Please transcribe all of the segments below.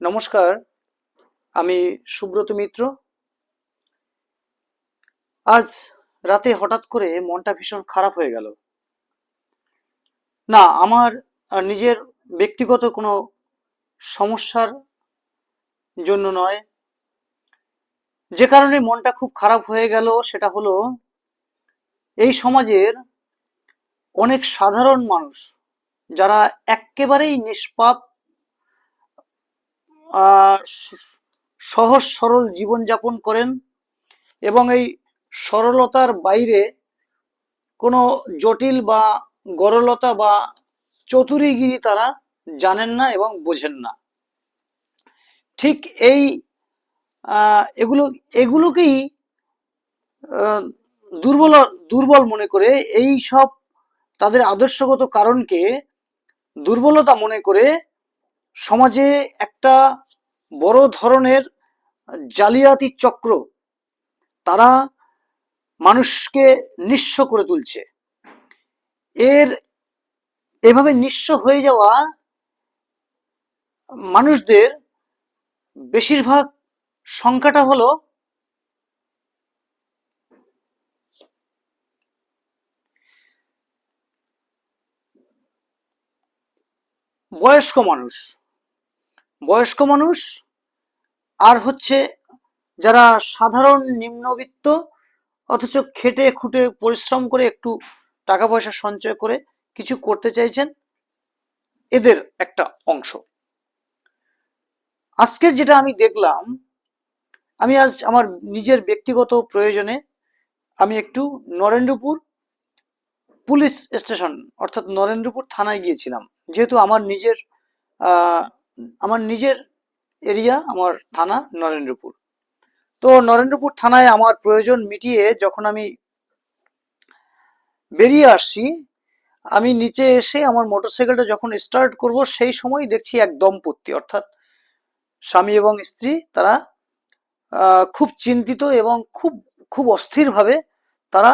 নমস্কার, আমি সুব্রত মিত্র। আজ রাতে হঠাৎ করে মনটা ভীষণ খারাপ হয়ে গেল। না, আমার নিজের ব্যক্তিগত কোনো সমস্যার জন্য নয়। যে কারণে মনটা খুব খারাপ হয়ে গেল সেটা হলো, এই সমাজের অনেক সাধারণ মানুষ, যারা এক্কেবারেই নিষ্পাপ সহজ সরল জীবনযাপন করেন এবং এই সরলতার বাইরে কোনো জটিল বা গরলতা বা চতুরিগিরি তারা জানেন না এবং বোঝেন না। ঠিক এই এগুলো, এগুলোকেই দুর্বল দুর্বল মনে করে এই সব তাদের আদর্শগত কারণকে দুর্বলতা মনে করে সমাজে একটা বড় ধরনের জালিয়াতি চক্র তারা মানুষকে নিঃস্ব করে তুলছে। এর এভাবে নিঃস্ব হয়ে যাওয়া মানুষদের বেশিরভাগ সংখ্যাটা হলো বয়স্ক মানুষ। বয়স্ক মানুষ, আর হচ্ছে যারা সাধারণ নিম্নবিত্ত, অথচ খেটে খুঁটে পরিশ্রম করে একটু টাকা পয়সা সঞ্চয় করে কিছু করতে চাইছেন, এদের একটা অংশ। আজকে যেটা আমি দেখলাম, আমি আজ আমার নিজের ব্যক্তিগত প্রয়োজনে আমি একটু নরেন্দ্রপুর পুলিশ স্টেশন, অর্থাৎ নরেন্দ্রপুর থানায় গিয়েছিলাম। যেহেতু আমার নিজের আমার নিজের এরিয়া, আমার থানা নরেন্দ্রপুর। তো নরেন্দ্রপুর থানায় আমার প্রয়োজন মিটিয়ে যখন আমি বেরিয়ে আসছি, আমি নিচে এসে আমার মোটরসাইকেলটা যখন স্টার্ট করব, সেই সময় দেখছি এক দম্পতি, অর্থাৎ স্বামী এবং স্ত্রী, তারা খুব চিন্তিত এবং খুব খুব অস্থিরভাবে তারা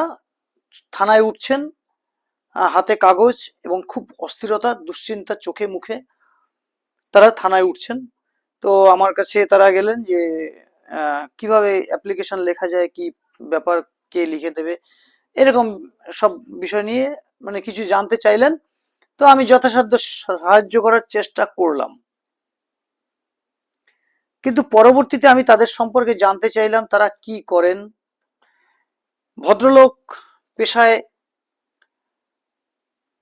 থানায় উঠছেন হাতে কাগজ এবং খুব অস্থিরতা, দুশ্চিন্তা চোখে মুখে। তারা থানায় উঠছেন। তো আমার কাছে তারা গেলেন যে কীভাবে অ্যাপ্লিকেশন লেখা যায়, কি ব্যাপার, কে লিখে দেবে, এরকম সব বিষয় নিয়ে মানে কিছু জানতে চাইলেন। তো আমি যথাসাধ্য সাহায্য করার চেষ্টা করলাম। কিন্তু পরবর্তীতে আমি তাদের সম্পর্কে জানতে চাইলাম, তারা কি করেন। ভদ্রলোক পেশায়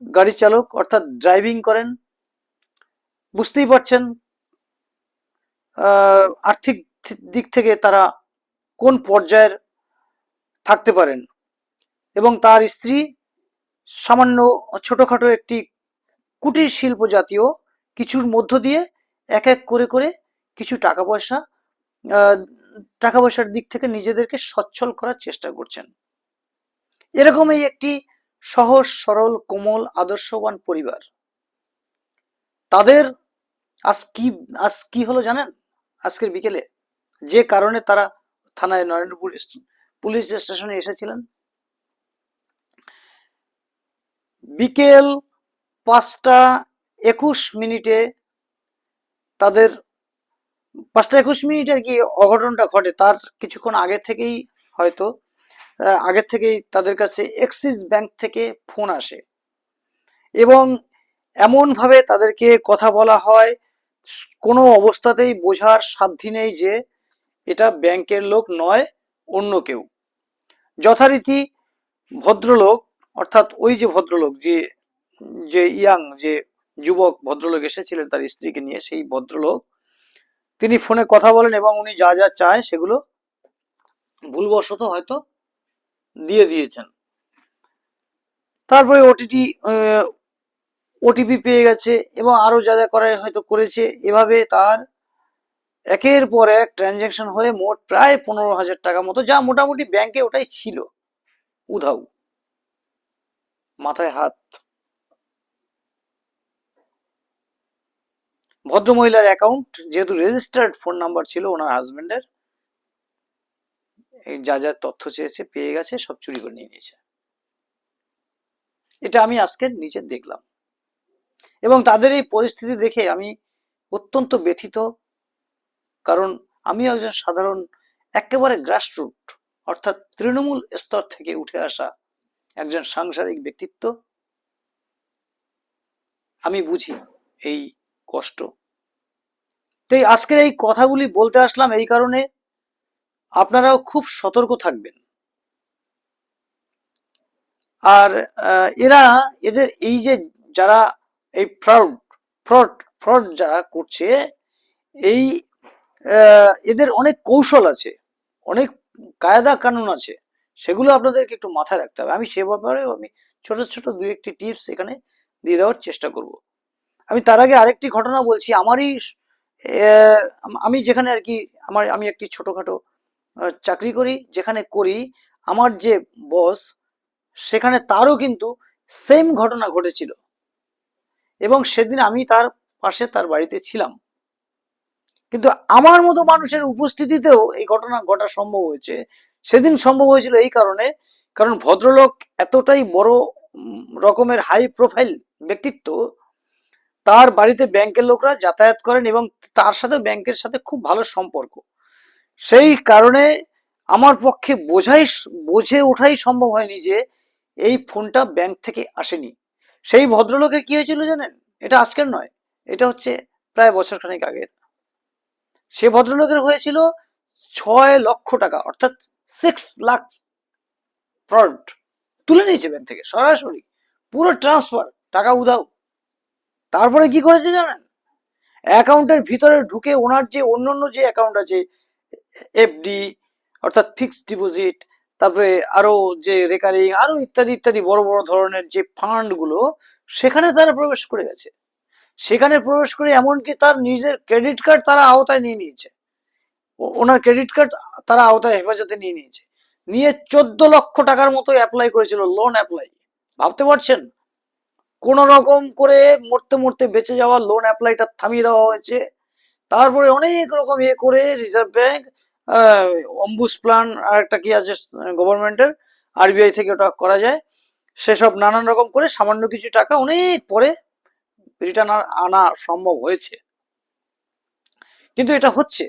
গাড়ি চালক, অর্থাৎ ড্রাইভিং করেন। বুঝতেই পারছেন আর্থিক দিক থেকে তারা কোন পর্যায়ের থাকতে পারেন। এবং তার স্ত্রী সামান্য ছোটখাটো একটি কুটির শিল্প জাতীয় কিছুর মধ্য দিয়ে এক এক করে করে কিছু টাকা পয়সা টাকা পয়সার দিক থেকে নিজেদেরকে সচ্ছল করার চেষ্টা করছেন। এরকমই একটি সহজ, সরল, কোমল, আদর্শবান পরিবার। তাদের আজ কি আজ কি হলো জানেন? আজকের বিকেলে যে কারণে তারা থানায় নরেন্দ্রপুর পুলিশ স্টেশনে এসেছিলেন। বিকেল পাঁচটা একুশ মিনিটে তাদের, পাঁচটা একুশ মিনিটে আর কি অঘটনটা ঘটে। তার কিছুক্ষণ আগে থেকেই হয়তো আগের থেকেই তাদের কাছে এক্সিস ব্যাংক থেকে ফোন আসে। এবং এমন ভাবে তাদেরকে কথা বলা হয় কোনো অবস্থাতেই বোঝার সাধ্যি নেই যে এটা ব্যাংকের লোক নয়, অন্য কেউ। যথারীতি ভদ্রলোক, অর্থাৎ ওই যে ভদ্রলোক, যে যে ইয়াং, যে যুবক ভদ্রলোক এসেছিলেন তার স্ত্রীকে নিয়ে, সেই ভদ্রলোক, তিনি ফোনে কথা বলেন এবং উনি যা যা চায় সেগুলো ভুলবশত হয়তো দিয়ে দিয়েছেন। তারপরে ওটিটি ওটিপি পেয়ে গেছে এবং আরও যা যা করার হয়তো করেছে। এভাবে তার একের পর এক ট্রানজ্যাকশন হয়ে মোট প্রায় পনেরো হাজার টাকা মতো, যা মোটামুটি ব্যাংকে ওটাই ছিল। উধাও। মাথায় হাত। ভদ্রমহিলার অ্যাকাউন্ট যেহেতু রেজিস্টার্ড ফোন নাম্বার ছিল, ওনার হাজবেন্ডের যা যা তথ্য চেয়েছে, পেয়ে গেছে, সব চুরি করে নিয়ে নিয়েছে। এটা আমি আজকে নিচে দেখলাম। এবং তাদের এই পরিস্থিতি দেখে আমি অত্যন্ত ব্যথিত। কারণ আমি একজন সাধারণ, একেবারে গ্রাসরুট অর্থাৎ তৃণমূল স্তর থেকে উঠে আসা একজন সাংসারিক ব্যক্তিত্ব। আমি বুঝি এই কষ্ট। তাই আজকের এই কথাগুলি বলতে আসলাম এই কারণে আপনারাও খুব সতর্ক থাকবেন। আর এরা, এদের এই যে যারা এই ফ্রড ফ্রড ফ্রড যারা করছে, এই এদের অনেক কৌশল আছে, অনেক কায়দা কানুন আছে, সেগুলো আপনাদেরকে একটু মাথায় রাখতে হবে। আমি সে ব্যাপারে আমি ছোট ছোট দুই একটি টিপস এখানে দিয়ে দেওয়ার চেষ্টা করব। আমি তার আগে আরেকটি ঘটনা বলছি। আমারই আমি যেখানে আর কি, আমার, আমি একটি ছোটখাটো চাকরি করি, যেখানে করি, আমার যে বস, সেখানে তারও কিন্তু সেম ঘটনা ঘটেছিল। এবং সেদিন আমি তার পাশে তার বাড়িতে ছিলাম। কিন্তু আমার মতো মানুষের উপস্থিতিতেও এই ঘটনা ঘটা সম্ভব হয়েছে। সেদিন সম্ভব হয়েছিল এই কারণে, কারণ ভদ্রলোক এতটাই বড় রকমের হাই প্রোফাইল ব্যক্তিত্ব, তার বাড়িতে ব্যাংকের লোকরা যাতায়াত করেন এবং তার সাথে ব্যাংকের সাথে খুব ভালো সম্পর্ক। সেই কারণে আমার পক্ষে বোঝাই, বোঝে ওঠাই সম্ভব হয়নি যে এই ফোনটা ব্যাংক থেকে আসেনি। সেই ভদ্রলোকের কি হয়েছিল জানেন? এটা আজকের নয়, এটা হচ্ছে প্রায় বছর খানেক আগের। সে ভদ্রলোকের হয়েছিল ছয় লক্ষ টাকা, অর্থাৎ সিক্স লাখ ফ্রড তুলে নিয়েছে ব্যাংক থেকে, সরাসরি, পুরো ট্রান্সফার টাকা উধাও। তারপরে কি করেছে জানেন? অ্যাকাউন্টের ভিতরে ঢুকে ওনার যে অন্যান্য যে অ্যাকাউন্ট আছে এফডি, অর্থাৎ ফিক্সড ডিপোজিট তারপরে আরও যে রেকারিং, আরও ইত্যাদি ইত্যাদি বড় বড় ধরনের যে ফান্ডগুলো, সেখানে তারা প্রবেশ করে গেছে। সেখানে প্রবেশ করে এমনকি তার নিজের ক্রেডিট কার্ড তারা আওতায় নিয়ে নিয়েছে। ওনার ক্রেডিট কার্ড তারা আওতায় হেফাজতে নিয়ে নিয়েছে। নিয়ে চোদ্দ লক্ষ টাকার মতো অ্যাপ্লাই করেছিল লোন অ্যাপ্লাই ভাবতে পারছেন? কোন রকম করে মরতে মরতে বেঁচে যাওয়া লোন অ্যাপ্লাইটা থামিয়ে দেওয়া হয়েছে। তারপরে অনেক রকম ইয়ে করে রিজার্ভ ব্যাংক অম্বুস প্ল্যান আর একটা কি আছে গভর্নমেন্টের, আরবিআই থেকে ওটা করা যায়। সেসব নানান রকম করে সামান্য কিছু টাকা অনেক পরে রিটার্ন আনা সম্ভব হয়েছে। কিন্তু এটা হচ্ছে,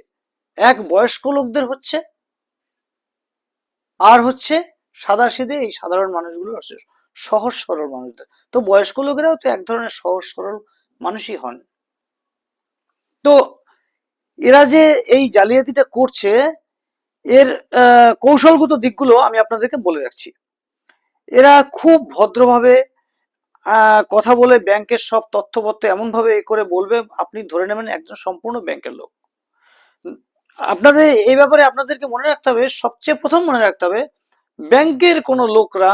এক বয়স্ক লোকদের হচ্ছে, আর হচ্ছে সাদা সিধে এই সাধারণ মানুষগুলো হচ্ছে সহজ সরল মানুষদের। তো বয়স্ক লোকেরাও তো এক ধরনের সহজ সরল মানুষই হন। তো এরা যে এই জালিয়াতিটা করছে, এর কৌশলগত দিকগুলো আমি আপনাদেরকে বলে রাখছি। এরা খুব ভদ্রভাবে কথা বলে ব্যাংকের সব তথ্যপত্র এমন ভাবে এ করে বলবে, আপনি ধরে নেবেন একজন সম্পূর্ণ ব্যাংকের লোক। আপনাদের, এই ব্যাপারে আপনাদেরকে মনে রাখতে হবে, সবচেয়ে প্রথম মনে রাখতে হবে, ব্যাংকের কোনো লোকরা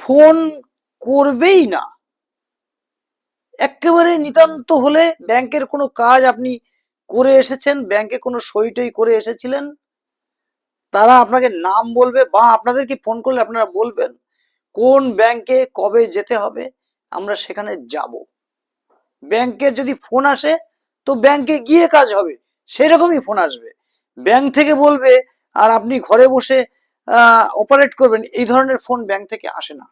ফোন করবেই না। একেবারে নিতান্ত হলে ব্যাংকের কোনো কাজ আপনি করে এসেছেন ব্যাংকে কোনো সই টই করে এসেছিলেন। তারা আপনাকে নাম বলবে বা আপনাদেরকে ফোন করলে আপনারা বলবেন কোন ব্যাংকে কবে যেতে হবে, আমরা সেখানে যাব। ব্যাংকের যদি ফোন আসে, তো ব্যাংকে গিয়ে কাজ হবে, সেরকমই ফোন আসবে। ব্যাংক থেকে বলবে, আর আপনি ঘরে বসে অপারেট করবেন, এই ধরনের ফোন ব্যাংক থেকে আসে না।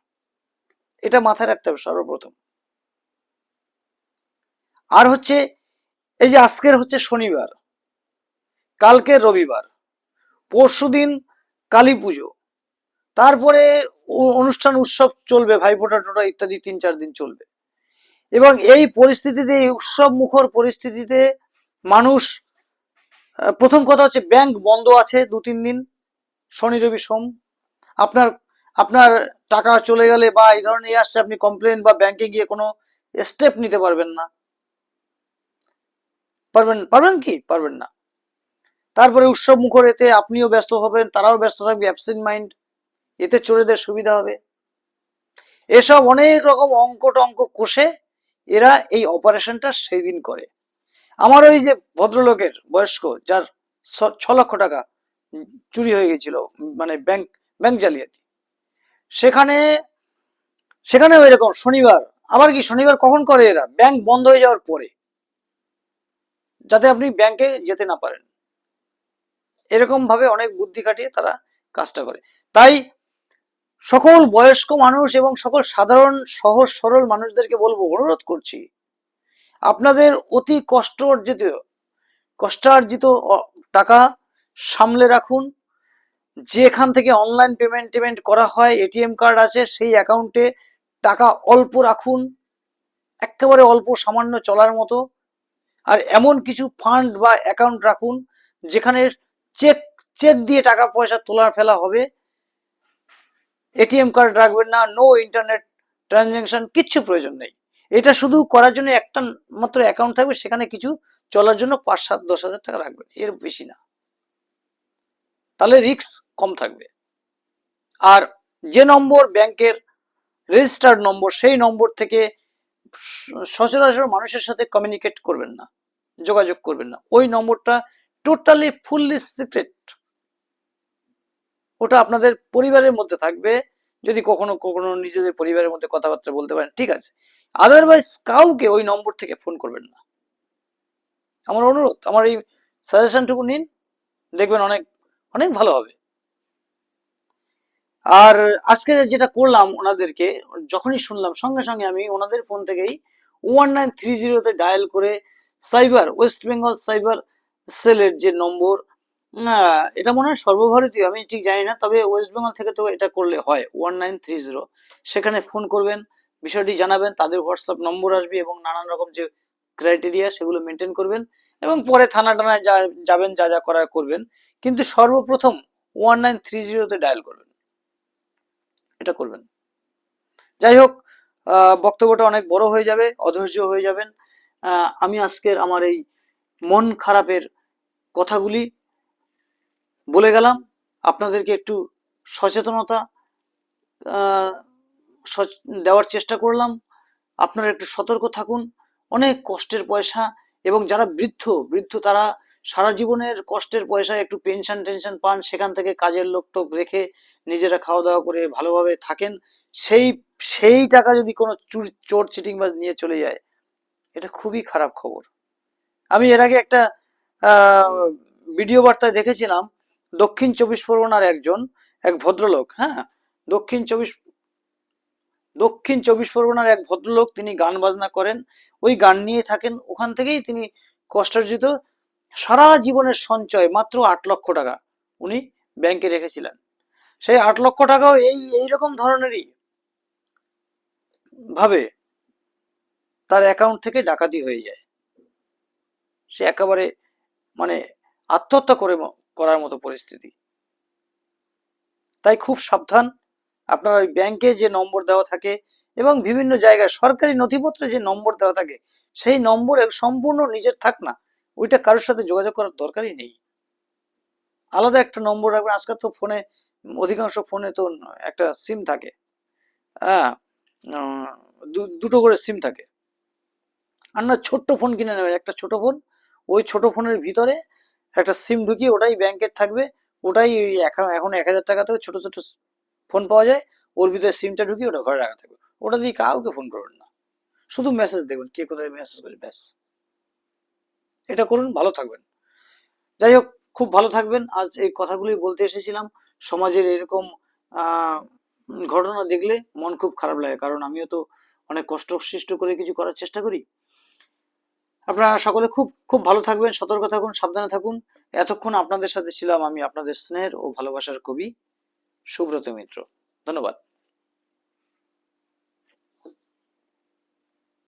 এটা মাথায় রাখতে হবে সর্বপ্রথম। আর হচ্ছে এই যে আজকের হচ্ছে শনিবার, কালকে রবিবার পরশুদিন কালী পুজো, তারপরে অনুষ্ঠান উৎসব চলবে, ভাইফোঁটা টোটা ইত্যাদি তিন চার দিন চলবে। এবং এই পরিস্থিতিতে, এই উৎসব মুখর পরিস্থিতিতে মানুষ প্রথম কথা হচ্ছে ব্যাংক বন্ধ আছে দু তিন দিন, শনি, রবি, সোম। আপনার আপনার টাকা চলে গেলে বা এই ধরনের আসছে, আপনি কমপ্লেন বা ব্যাংকে গিয়ে কোনো স্টেপ নিতে পারবেন না। পারবেন পারবেন কি? পারবেন না। তারপরে উৎসব মুখর এতে আপনিও ব্যস্ত হবেন, তারাও ব্যস্ত থাকবে অ্যাবসেন্ট মাইন্ড এতে চোরেদের সুবিধা হবে। এসব অনেক রকম অঙ্ক টঙ্ক কষে এরা এই অপারেশনটা সেই দিন করে। আমার ওই যে ভদ্রলোকের বয়স্ক, যার ছ- লক্ষ টাকা চুরি হয়ে গেছিল মানে ব্যাংক ব্যাংক জালিয়াতি। সেখানে সেখানে এরকম শনিবার, আবার কি শনিবার কখন করে এরা? ব্যাংক বন্ধ হয়ে যাওয়ার পরে। যাতে আপনি ব্যাংকে যেতে না পারেন। এরকম ভাবে অনেক বুদ্ধি খাটিয়ে তারা কাজটা করে। তাই সকল বয়স্ক মানুষ এবং সকল সাধারণ, সহজ, সরল মানুষদেরকে বলব, অনুরোধ করছি, আপনাদের অতি কষ্ট অর্জিত কষ্টার্জিত টাকা সামলে রাখুন। যেখান থেকে অনলাইন পেমেন্ট টেমেন্ট করা হয় এটিএম কার্ড আছে, সেই অ্যাকাউন্টে টাকা অল্প রাখুন। একেবারে অল্প, সামান্য চলার মতো। আর এমন কিছু ফান্ড বা অ্যাকাউন্ট রাখুন, যেখানে চেক চেক দিয়ে টাকা পয়সা তোলা ফেলা হবে। এটিএম কার্ড রাখবেন না নো ইন্টারনেট ট্রানজ্যাকশন কিচ্ছু প্রয়োজন নেই। এটা শুধু করার জন্য একটা মাত্র অ্যাকাউন্ট থাকবে, সেখানে কিছু চলার জন্য পাঁচ, সাত, দশ হাজার টাকা রাখবেন, এর বেশি না। তাহলে রিস্ক কম থাকবে। আর যে নম্বর ব্যাংকের রেজিস্টার্ড নম্বর, সেই নম্বর থেকে সচরাচর মানুষের সাথে কমিউনিকেট করবেন না, যোগাযোগ করবেন না। ওই নম্বরটা টোটালি ফুললি সিক্রেট ওটা আপনাদের পরিবারের মধ্যে থাকবে, যদি কখনো কখনো নিজেদের পরিবারের মধ্যে কথাবার্তা বলতে পারেন, ঠিক আছে? আদারওয়াইজ কাউকে ওই নম্বর থেকে ফোন করবেন না। আমার অনুরোধ, আমার এই সাজেশনটুকু নিন, দেখবেন অনেক অনেক ভালো হবে। আর আজকে যেটা করলাম ওনাদেরকে, যখনই শুনলাম, সঙ্গে সঙ্গে আমি ওনাদের ফোন থেকেই ওয়ান নাইন থ্রি জিরোতে ডায়াল করে সাইবার ওয়েস্ট বেঙ্গল সাইবার সেলের যে নম্বর এটা মনে হয় সর্বভারতীয়, আমি ঠিক জানি না, তবে ওয়েস্ট বেঙ্গল থেকে তো এটা করলে হয় ওয়ান নাইন থ্রি জিরো সেখানে ফোন করবেন, বিষয়টি জানাবেন, তাদের হোয়াটসঅ্যাপ নম্বর আসবে এবং নানান রকম যে ক্রাইটেরিয়া সেগুলো মেনটেন করবেন এবং পরে থানা টানায় যাবেন, যা যা করার করবেন। কিন্তু সর্বপ্রথম ওয়ান নাইন থ্রি জিরোতে ডায়াল করবেন। এটা করবেন। যাই হোক বক্তব্যটা অনেক বড় হয়ে যাবে, অধৈর্য হয়ে যাবেন। আমি আজকের আমার এই মন খারাপের কথাগুলি বলে গেলাম। আপনাদেরকে একটু সচেতনতা দেওয়ার চেষ্টা করলাম। আপনারা একটু সতর্ক থাকুন। অনেক কষ্টের পয়সা এবং যারা বৃদ্ধ বৃদ্ধ তারা সারা জীবনের কষ্টের পয়সায় একটু পেনশন টেনশন পান, সেখান থেকে কাজের লোক টোক রেখে নিজেরা খাওয়া দাওয়া করে ভালোভাবে থাকেন। সেই সেই টাকা যদি কোনো চুর, চোর চিটিং বাজ নিয়ে চলে যায়, এটা খুবই খারাপ খবর। আমি এর আগে একটা ভিডিও বার্তায় দেখেছিলাম, দক্ষিণ চব্বিশ পরগনার একজন, এক ভদ্রলোক হ্যাঁ? দক্ষিণ চব্বিশ দক্ষিণ চব্বিশ পরগনার এক ভদ্রলোক, তিনি গান বাজনা করেন, ওই গান নিয়ে থাকেন, ওখান থেকেই তিনি কষ্টার্জিত সারা জীবনের সঞ্চয় মাত্র আট লক্ষ টাকা উনি ব্যাংকে রেখেছিলেন। সেই আট লক্ষ টাকাও এই এইরকম ধরনেরই ভাবে তার অ্যাকাউন্ট থেকে ডাকাতি হয়ে যায়। সে একেবারে মানে আত্মহত্যা করে করার মতো পরিস্থিতি। তাই খুব সাবধান। আপনার ওই ব্যাংকে যে নম্বর দেওয়া থাকে এবং বিভিন্ন জায়গায় সরকারি নথিপত্রে যে নম্বর দেওয়া থাকে, সেই নম্বরে সম্পূর্ণ নিজের থাক না। ওইটা কারোর সাথে যোগাযোগ করার দরকারই নেই। আলাদা একটা নম্বর রাখবেন। আজকাল তো ফোনে, অধিকাংশ ফোনে তো একটা সিম থাকে। হ্যাঁ দুটো করে সিম থাকে। আর না, ছোট্ট ফোন কিনে নেবেন। একটা ছোট ফোন, ওই ছোট ফোনের ভিতরে একটা সিম ঢুকিয়ে ওটাই ব্যাংকের থাকবে। ওটাই ওই এখন এক হাজার টাকা থেকে ছোট ছোট ফোন পাওয়া যায়। ওর ভিতরে সিমটা ঢুকিয়ে ওটা ঘরে রাখা থাকবে। ওটা দিয়ে কাউকে ফোন করবেন না। শুধু মেসেজ দেখবেন, কে কোথায় মেসেজ করে ব্যাস। এটা করুন, ভালো থাকবেন। যাই হোক, খুব ভালো থাকবেন। আজ এই কথাগুলি বলতে এসেছিলাম। সমাজের এরকম ঘটনা দেখলে মন খুব খারাপ লাগে, কারণ আমিও তো অনেক কষ্ট সৃষ্ট করে কিছু করার চেষ্টা করি। আপনারা সকলে খুব খুব ভালো থাকবেন, সতর্ক থাকুন, সাবধানে থাকুন। এতক্ষণ আপনাদের সাথে ছিলাম আমি আপনাদের স্নেহের ও ভালোবাসার কবি সুব্রত মিত্র। ধন্যবাদ।